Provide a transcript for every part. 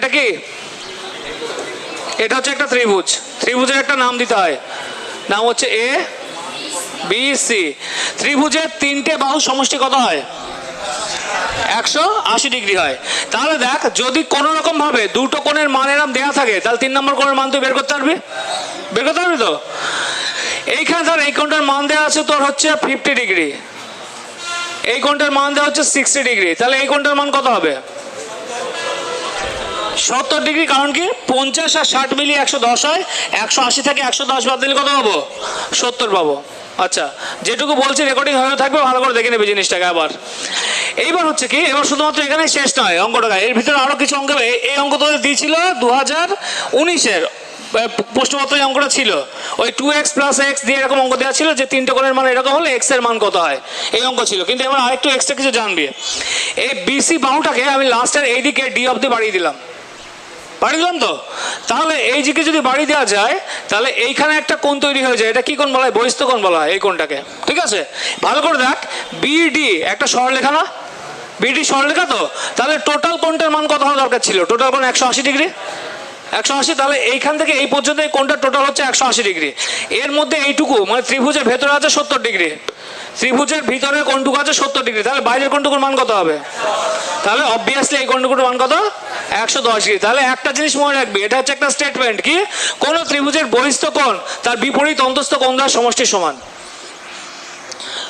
এটা কি? এটা হচ্ছে একটা ত্রিভুজ। ত্রিভুজের একটা নাম দিতে হয়। নাম হচ্ছে এ বি সি ত্রিভুজের তিনটে বাহু সমষ্টি কত হয়? একশো আশি ডিগ্রি হয়। তাহলে দেখ, যদি কোনো রকম ভাবে দুটো কোণের মান এরম দেওয়া থাকে, তাহলে তিন নম্বর কোণের মান তুই বের করতে পারবি? বের করতে পারবি তো? এইখানে ধর, এই কোণটার মান দেওয়া আছে তোর হচ্ছে ফিফটি ডিগ্রি। এই কোণটার মান দেওয়া হচ্ছে সিক্সটি ডিগ্রি। তাহলে এই কোণটার মান কত হবে? সত্তর ডিগ্রি, কারণ কি? পঞ্চাশ আর ষাট মিলি একশো দশ হয়। একশো আশি থেকে একশো দশ বাদ দিলে কত পাবো? সত্তর পাবো। আচ্ছা যেটুকু বলছি রেকর্ডিং হয়ে থাকবে, ভালো করে দেখে নেবে জিনিসটাকে আবার। এইবার হচ্ছে কি, এবার শুধুমাত্র এখানে শেষ নয়, অঙ্কটা এর ভিতরে আরও কিছু অঙ্ক এই- অঙ্ক তোদের দিয়েছিল দু হাজার উনিশের প্রশ্নপত্র এই অঙ্কটা ছিল। ওই টু এক্স প্লাস এক্স দিয়ে এরকম অঙ্ক দেওয়া ছিল যে তিনটে কোণের মান এরকম হলে এক্সের মান কত হয়? এই অঙ্ক ছিল। কিন্তু এবার আরেকটু এক্সট্রা কিছু জানবি। এই বিসি বাহুটাকে আমি লাস্টের এইদিকে ডি অব্দি বাড়িয়ে দিলাম। বাড়ি দিলাম তো? তাহলে এই দিকে যদি বাড়ি দেওয়া যায়, তাহলে এইখানে একটা কোণ তৈরি হয়ে যায়। এটা কি কোণ বলা হয়? কোণ বলা হয় এই কোণটাকে। ঠিক আছে? ভালো করে দেখ। বিডি একটা সরলরেখা না? বিডি সরলরেখা তো? তাহলে টোটাল কোণটার মান কত হওয়া দরকার ছিল? টোটাল কোণ একশো আশি ডিগ্রি? একশো আশি, তাহলে এইখান থেকে এই পর্যন্ত এই কোণটা টোটাল হচ্ছে একশো আশি ডিগ্রি। এর মধ্যে এইটুকু মানে ত্রিভুজের ভেতরে আছে সত্তর ডিগ্রি। ত্রিভুজের ভিতরে কোণটুকু আছে সত্তর ডিগ্রি। তাহলে বাইরের কোণটুকুর মান কত হবে? তাহলে অবভিয়াসলি এই কোণটুকুর মান কত? একশো দশ ডিগ্রি তাহলে একটা জিনিস মনে রাখবি, এটা হচ্ছে একটা স্টেটমেন্ট কি? কোন ত্রিভুজের বহিস্থ কোণ, তার বিপরীত অন্তস্থ কোণ দ্বারা সমষ্টি সমান।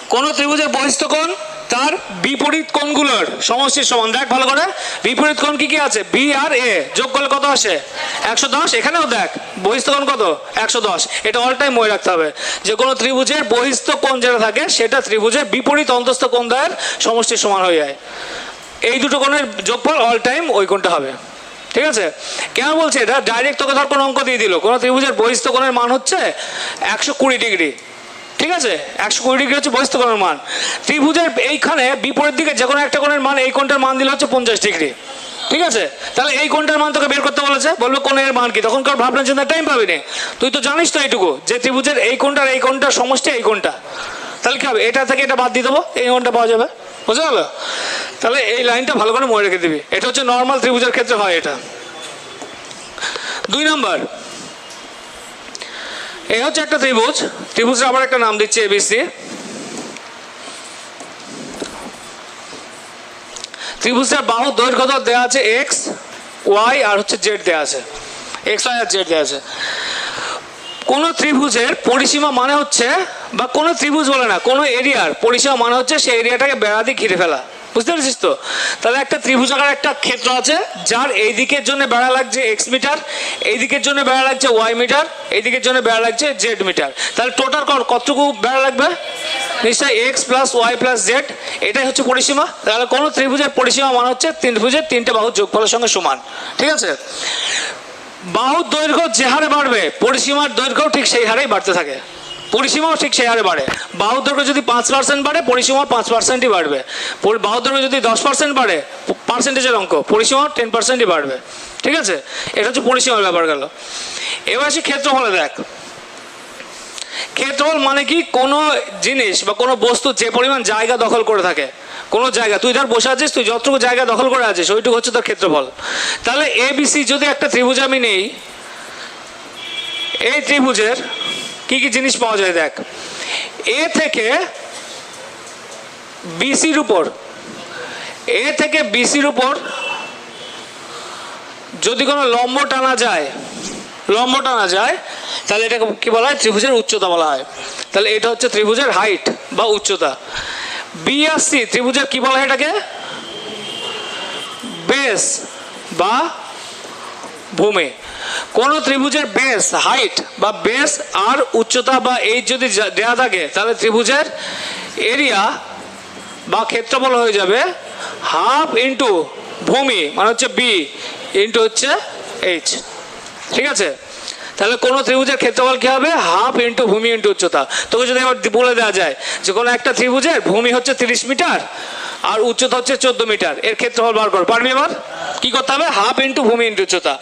কোন ত্রিভুজের বহিস্থ কোণ, তার বিপরীত কোণগুলোর সমষ্টির সমান। দেখ ভালো করে, বিপরীত কোণ কি কি আছে? বি আর এ, যোগ করলে কত আসে? একশো দশ, এখানেও দেখ, বহিস্থ কোণ কত? একশো দশ। এটা অল টাইম মনে রাখতে হবে। যে কোনো ত্রিভুজের বহিস্থ কোণ যেটা থাকে, সেটা ত্রিভুজের বিপরীত অন্তস্থ কোণ দ্বয়ের সমষ্টির সমান হয়ে যায়। এই দুটো কোণের যোগফল অল টাইম ওই কোণটা হবে। ঠিক আছে? কেন বলছে এটা? ডাইরেক্ট তোকে ধর কোনো অঙ্ক দিয়ে দিল। কোনো ত্রিভুজের বহিস্থ কোণের মান হচ্ছে একশো কুড়ি ডিগ্রি। ঠিক আছে? একশো কুড়ি ডিগ্রি হচ্ছে বহিস্থ কোণের মান। ত্রিভুজের এইখানে বিপরীত দিকে যে কোনো একটা কোণের মান এই কোণটার মান দিলে হচ্ছে পঞ্চাশ ডিগ্রি। ঠিক আছে? তাহলে এই কোণটার মান তোকে বের করতে বলেছে। বলবে কোণের মান কি? তখন কার ভাবনার জন্য টাইম পাবি না। তুই তো জানিস তো এইটুকু যে ত্রিভুজের এই কোণটার এই কোণটার সমষ্টি এই কোণটা। তাহলে কি হবে? এটা থেকে এটা বাদ দিয়ে দেবো। এই কোণটা পাওয়া যাবে। বুঝতে গেল তাহলে এই লাইনটা ভালো করে মনে রেখে দিবি। এটা হচ্ছে নর্মাল ত্রিভুজের ক্ষেত্রে হয় এটা। দুই নম্বর। এই হচ্ছে একটা ত্রিভুজ। ত্রিভুজের আবার একটা নাম দিচ্ছে এবিসি ত্রিভুজের বাহু দৈর্ঘ্য তো দেওয়া আছে এক্স ওয়াই আর হচ্ছে জেড দেওয়া আছে। এক্স ওয়াই আর জেড দেওয়া আছে। কোন ত্রিভুজের পরিসীমা মানে হচ্ছে বা কোনো ত্রিভুজ বলে না, কোনো এরিয়ার পরিসীমা মানে হচ্ছে সেই এরিয়াটাকে বেড়া দিয়ে ঘিরে ফেলা। বুঝতে পেরেছিস তো? তাহলে একটা ত্রিভুজাকার একটা ক্ষেত্র আছে, যার এই দিকের জন্য বেড়া লাগছে এক্স মিটার এই দিকের জন্য বেড়া লাগছে ওয়াই মিটার এই দিকের জন্য বেড়া লাগছে জেড মিটার তাহলে টোটাল কতটুকু বেড়া লাগবে? নিশ্চয়ই X plus Y plus Z এটাই হচ্ছে পরিসীমা। তাহলে কোনো ত্রিভুজের পরিসীমা মানে হচ্ছে ত্রিভুজের তিনটে বাহুর যোগফলের সঙ্গে সমান। ঠিক আছে? বাহুর দৈর্ঘ্য যে হারে বাড়বে, পরিসীমার দৈর্ঘ্য ঠিক সেই হারেই বাড়তে থাকে। পরিসীমাও ঠিক সেই হারে বাড়ে। বাহুর দৈর্ঘ্য যদি পাঁচ পার্সেন্ট বাড়ে পরিসীমা পাঁচ পার্সেন্টই বাড়বে। দৈর্ঘ্য যদি দশ পার্সেন্ট বাড়ে পার্সেন্টেজের অঙ্ক, পরিসীমাও টেন পার্সেন্টই বাড়বে। ঠিক আছে? এটা হচ্ছে পরিসীমার ব্যাপার গেল। এবার আসি ক্ষেত্রফলে, দেখ। ক্ষেত্রফল মানে কি? কোনো জিনিস বা কোনো বস্তু যে পরিমাণ জায়গা দখল করে থাকে, কোনো জায়গা, তুই ধর বসে আছিস, তুই যতটুকু জায়গা দখল করে আছিস, ওইটুকু হচ্ছে তোর ক্ষেত্রফল। তাহলে এ বিসি যদি একটা ত্রিভুজ আমি নেই, এই ত্রিভুজের কি কি জিনিস পাওয়া যায় দেখ? এ থেকে বিসির উপর। এ থেকে বিসির উপর যদি কোনো লম্ব টানা যায়, লম্ব টানা যায়, তাহলে এটাকে কি বলা হয়? ত্রিভুজের উচ্চতা বলা হয়। তাহলে এটা হচ্ছে ত্রিভুজের হাইট বা উচ্চতা। বি আর সি ত্রিভুজের কি বলা হয় এটাকে? বেস বা ভূমি। কোন ত্রিভুজের বেস হাইট বা বেস আর উচ্চতা বা এই যদি যা- দেয়া থাকে, তাহলে ত্রিভুজের এরিয়া বা ক্ষেত্রফল হয়ে যাবে হাফ ইন্টু ভূমি মানে হচ্ছে বি ইন্টু হচ্ছে এইচ ঠিক আছে? তাহলে কোনো ত্রিভুজের ক্ষেত্রফল কি হবে? হাফ ইন্টু ভূমি ইন্টু উচ্চতা। তোকে যদি এবার বলে দেওয়া যায় যে কোনো একটা ত্রিভুজের ভূমি হচ্ছে তিরিশ মিটার আর উচ্চতা হচ্ছে চোদ্দ মিটার, এর ক্ষেত্রফল বার কর। পারবি এবার? কি করতে হবে? হাফ ইন্টু ভূমি ইন্টু উচ্চতা।